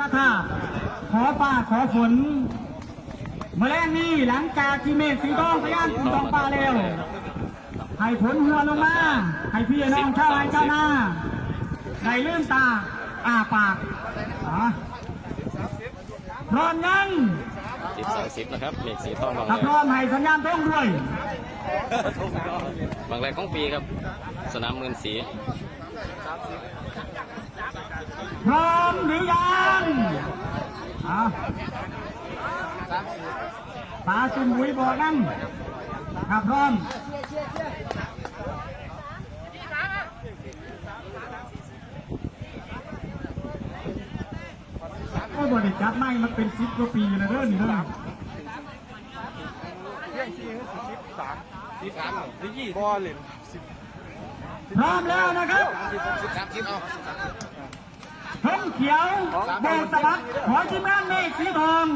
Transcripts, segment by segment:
คาถาขอฟ้าขอฝนเมื่อแรกนี้หลังจากที่เมฆสีทองพยานคุณทองฟ้าแล้วให้ฝนหัวลงมาให้พี่น้องชาวไร่ชาวนาได้ลืมตาอ้าปากอะพร้อมยังสิบสองสิบนะครับเมฆสีทองบางถ้าแรพร้อมให้สัญญาณต้องด้วยบางแรกของปีครับ สนามเมืองสี พร้อมหรือยังอะตาจุ่มหุยบอกนั่งถ้าพร้อมโอ้บริจัดไม่มันเป็นสิบกว่าปีแล้วเด้อนี่เด้อที่สามที่ยี่บอลเลยสิบพร้อมแล้วนะครับสิบสามสิบเอา ธงเขียวโบกสะบัดขอทีมงานเมฆสีทอง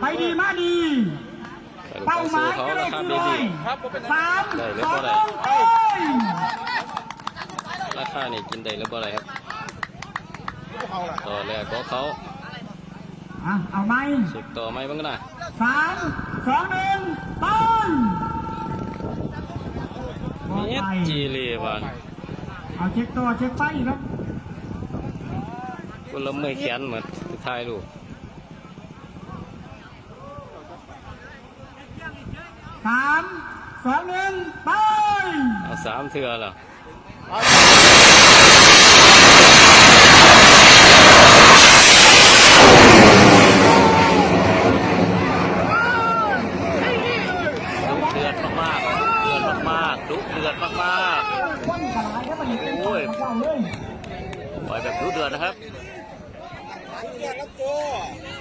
ไปดีมาดีไปลูกเป้าบอลหสู้มายเขาจะได้ราคาสี่ดีร้อยดีสามสองหนึ่งเอ้ยราคานี่กินได้หรือบ่ได้ครับต่อแรกก็เขาอะเอาไหมเช็คต่อไหมบ้างนะสามสองหนึ่งต้นบอกนี่ไปจีเรีบานเอาเช็คตัวเช็คไฟครับ คนละมือแขนเหมือนสุดท้ายลูกสามสองหนึ่งไปเอาสามเทือแล้วดุเดือดมากๆเดือดมากๆดุเดือดมากวันขลายครับมันเป็นโอ้ยเจ้าเลยๆปล่อยแบบดุเดือดนะครับ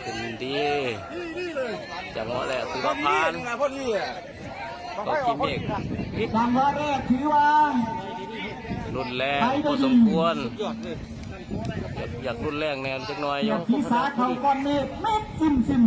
เป็นดีจังหวะแรกคือว่าพานนะพ่อนี่อะก็กินเมฆนิดจังหวะแรกถือว่ารุนแรงพอสมควรยอดเลยอยากอยากรุนแรงแนวจักหน่อยอโยย่างที่สาเขาก้อนเมฆเม็ดซิมซิม